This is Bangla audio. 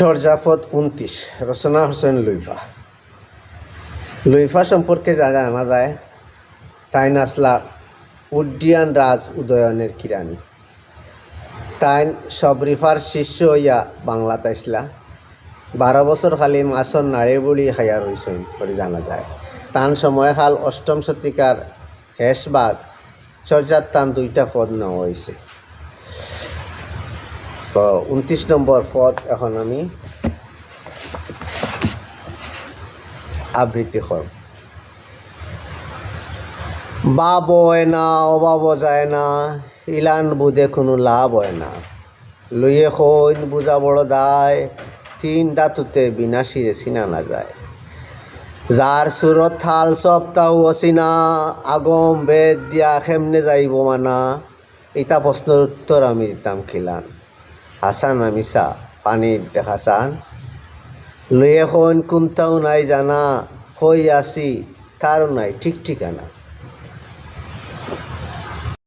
চর্যাপদ উনত্রিশ রচনা হোসেন লুইফা। লুইফা সম্পর্কে জানা যায় তাই নাসলা উড্ডিয়ান রাজ উদয়নের কিরানি তাই সবরিফার শিষ্য হইয়া বাংলা তাইসলা বারো বছর খালি মাছর নাড়ে বলি খাইয়া রইছেন করে জানা যায়। তান সময়কাল অষ্টম শতিকার হেসবাগ চর্যার তান দুইটা পদ নেওয়া হয়েছে তো উনত্রিশ নম্বর পদ এখন আমি আবৃত্তি করব। বাব হয় না অভাব যায় না, ইলান বুধে কোনো লাভ হয় না। লইয়ে খৈন বুঝা বড় দায়, তিন দাতুতে বিনা শিরে চিনা না যায়। যার সুরত থাল সপ্তাহ অচিনা আগম বেদ দিয়া খেমনে যাইব মানা। এটা প্রশ্নের উত্তর আমি দিতাম খিলান। হাসান আমিসা পানির দেখা চান হন কোনটাও নাই জানা, হই আসি, তারও নাই, ঠিক ঠিকানা।